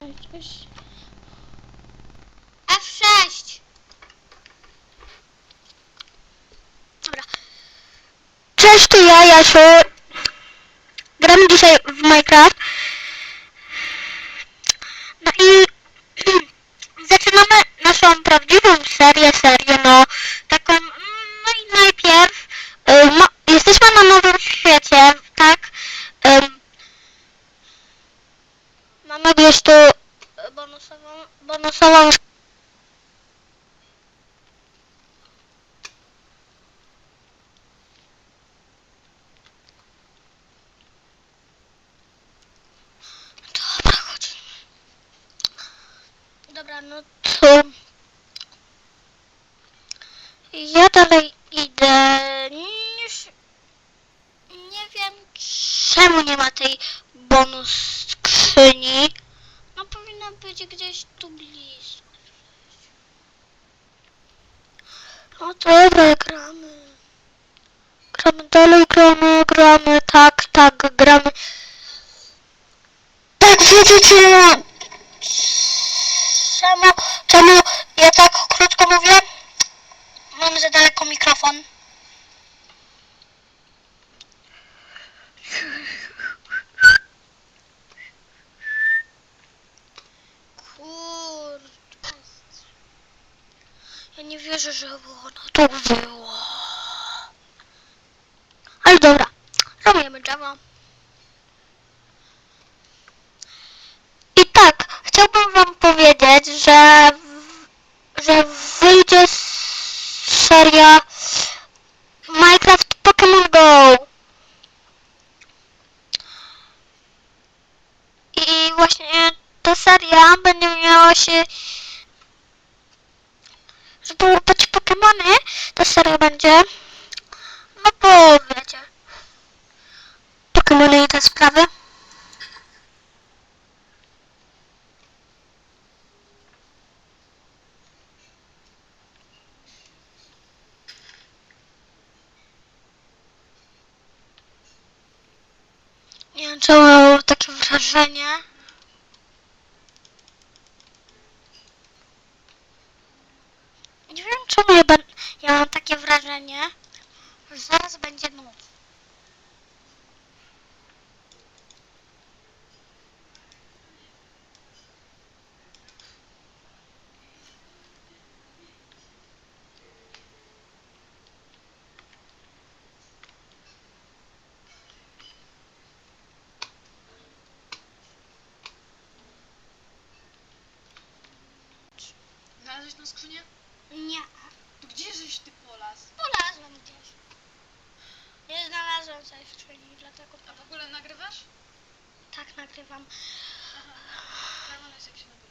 Coś. F6! Dobra. Cześć, tu ja, Jasiu. Gramy dzisiaj w Minecraft. No i zaczynamy naszą prawdziwą serię, serię, no taką, mm, no i najpierw y, mo, jesteśmy na nowym świecie, tak? Ym, mamy gdzieś tu y, bonusową, bonusową Dobra, chodź. Dobra, no to... Ja dalej idę. Nie wiem czemu nie ma tej bonus skrzyni. No powinna być gdzieś tu blisko. No dobra, gramy. Gramy dalej, gramy, gramy, tak, tak, gramy. Tak, wiecie czemu? Czemu, ja tak krótko mówię? Mam za daleko mikrofon. Kurde. Ja nie wierzę, że ono tu było. Ale dobra, robimy Java. I tak, chciałbym wam powiedzieć, że, że wyjdzie s- seria Minecraft Pokémon Go. I właśnie ta seria będzie miała się żeby łapać Pokémony, ta seria będzie no bo wiecie Pokémony i te sprawy. Nie wiem, mam takie wrażenie. Nie wiem, czemu ja, ben- ja mam takie wrażenie, że zaraz będzie noc. Znalazłeś tą skrzynię? Nie, To gdzie żeś ty polas? polazłem gdzieś. Nie znalazłem tej skrzyni, dlatego A w ogóle nagrywasz? tak nagrywam. Aha. Jest jak się nagrywa.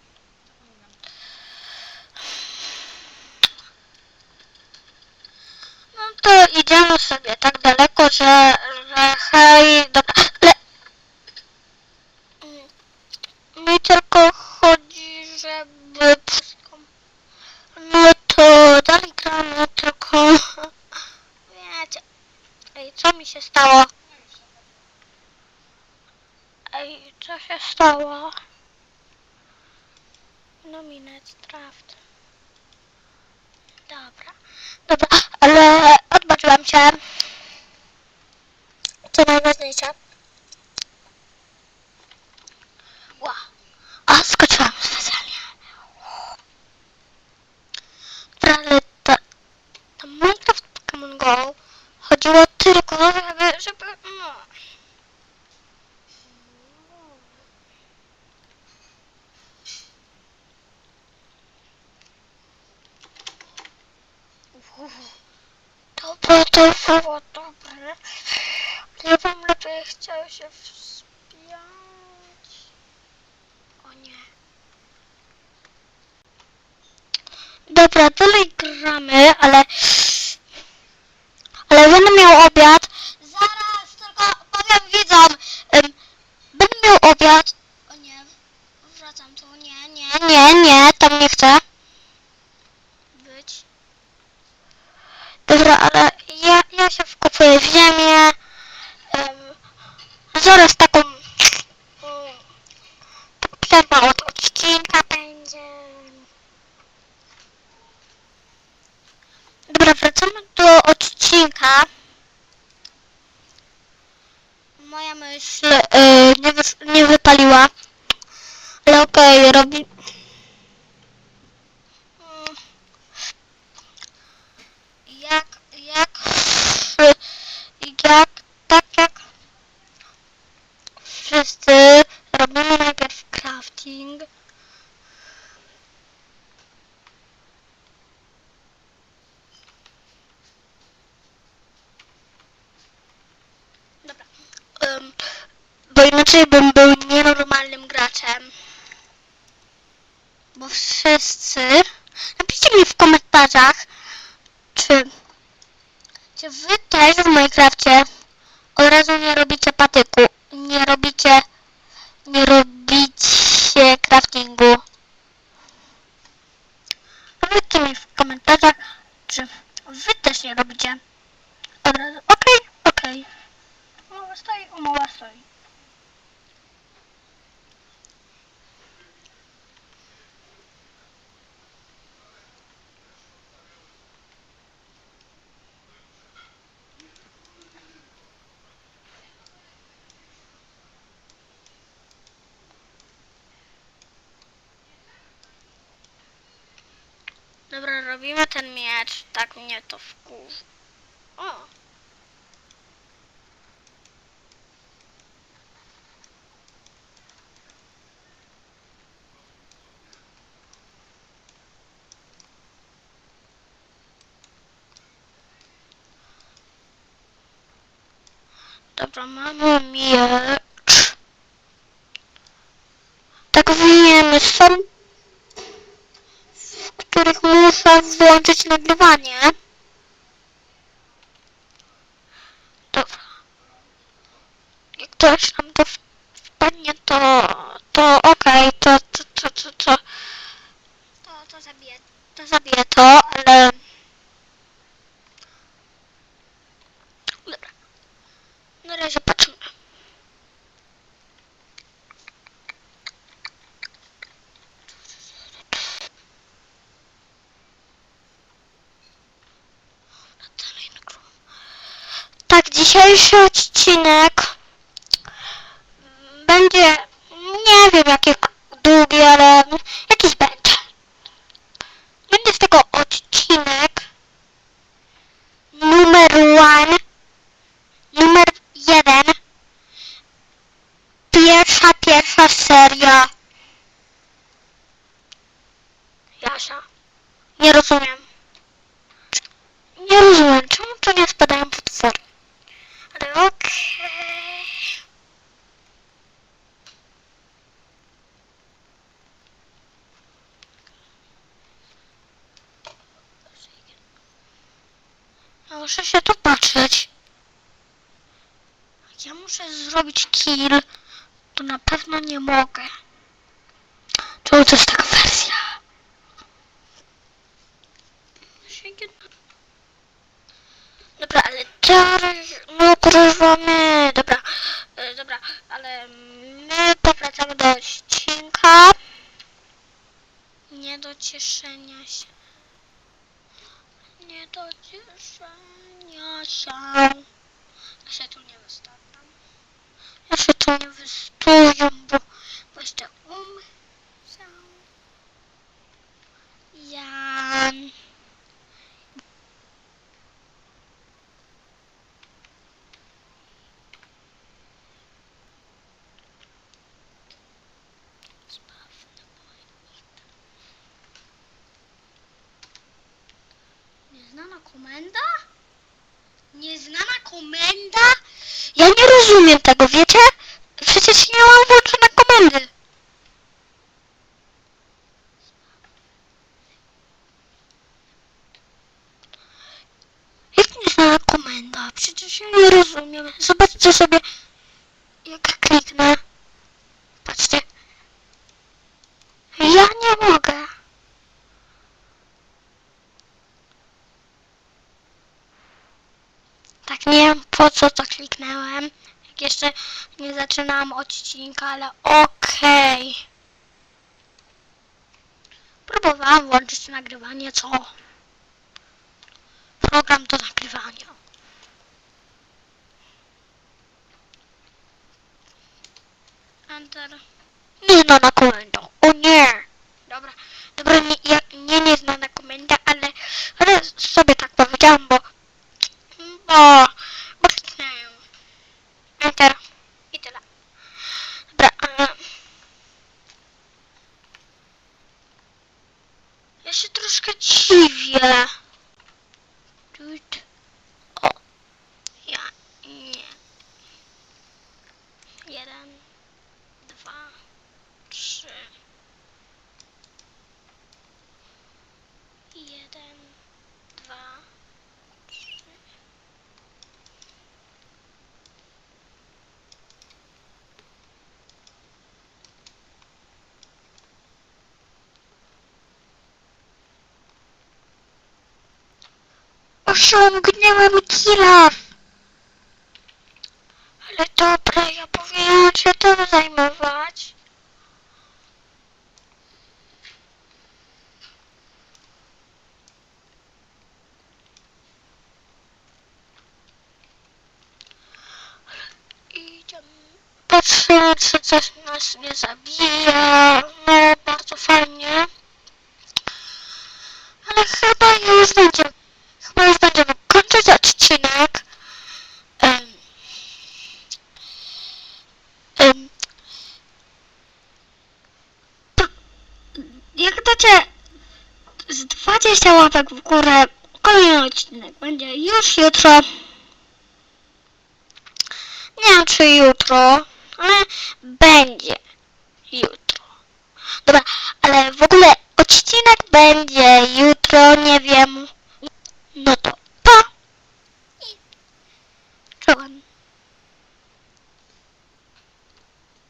No to idziemy sobie tak daleko, że, że hej, dobra, ale Mm, mi tylko chodzi, żeby wszystko, no to dalej gramy, tylko wiecie, ej, co mi się stało? No już. Ej, co się stało? No minut draft. Dobra. Dobra, ale odbaczyłam się. Co najważniejsze. Ła. A, skoczyłam specjalnie. Ale ta, ta Minecraft Pokémon Go chodziło tylko, żeby, żeby, no. Dobra, to było dobre. Ja bym lepiej chciał się wspierać. O nie. Dobra, dalej gramy, ale... Ale będę miał obiad. Zaraz, tylko powiem widzom. Ym, będę miał obiad. O nie, wracam tu. Nie, nie, nie, nie, tam nie chcę. Być. Dobra, ale ja, ja się wkopuję w ziemię. Um, zaraz taką um, przerwę od moja myśl y, nie, wys- nie wypaliła. Ale okej, robi... Mm. Jak, jak, jak, tak jak wszyscy robimy najpierw crafting. Dobra. Ym, bo inaczej bym był nienormalnym graczem. Bo wszyscy... Napiszcie mi w komentarzach, czy... Czy wy też w Minecrafcie od razu nie robicie patyku? Nie robicie... Nie robicie craftingu? Napiszcie mi w komentarzach, czy wy też nie robicie. Od razu... Okej, okej. Umowa stoi, umowa stoi. Dobra, robimy ten miecz. Tak mnie to wkurza. O! Dobra, mamy miecz. Tak wiem, są w których muszę włączyć nagrywanie. Dobra. Jak ktoś nam to wpadnie, to, to okej, to, to, to, to, to, to, to zabiję, to zabiję to, ale... Dobra. Na razie patrzymy. Tak, dzisiejszy odcinek będzie, nie wiem jaki długi, ale jakiś będzie. Będzie z tego odcinek numer one, numer jeden, pierwsza, pierwsza seria. Jasia, nie rozumiem. Nie rozumiem, czemu to nie spadają potwory? Ale okej. Ja muszę się tu patrzeć. Jak Ja muszę zrobić kill. To na pewno nie mogę. To jest taka wersja? Dobra, ale teraz nagrywamy. Dobra, e, dobra, ale my powracamy do odcinka. Nie do cieszenia się. Nie do cieszenia się. Ja się tu nie wystawiam. Się nie wystawiam, bo właśnie umrę. Jan. Nieznana komenda? Nieznana komenda? Ja nie rozumiem tego, wiecie? Przecież nie mam włączone komendy. Jak nieznana ja nie rozumiem. Zobaczcie sobie, jak kliknę. Patrzcie. Ja nie mogę. Tak nie wiem po co to kliknąłem. Jak jeszcze nie zaczynałam odcinka, ale okej. Próbowałam włączyć nagrywanie, co? Program do nagrywania. Enter. Nieznana komenda. O nie. Dobra, dobra, nie, ja, nie nieznana komenda, ale, ale sobie tak powiedziałam, bo, bo, bo. Enter. I tyle. Dobra, ale... Ja się troszkę dziwię. Tut. O. Ja nie. Jeden, dwa, trzy. Jeden, dwa, trzy. Osiągnęłem killa! Ale dobra, ja się tym zajmować. Idziemy. Patrzymy, czy coś nas nie zabija. No, bardzo fajnie. Ale chyba już będziemy, Tak w górę. Kolejny odcinek będzie już jutro. Nie wiem czy jutro, ale będzie jutro. Dobra, ale w ogóle odcinek będzie jutro, nie wiem. No to pa! I...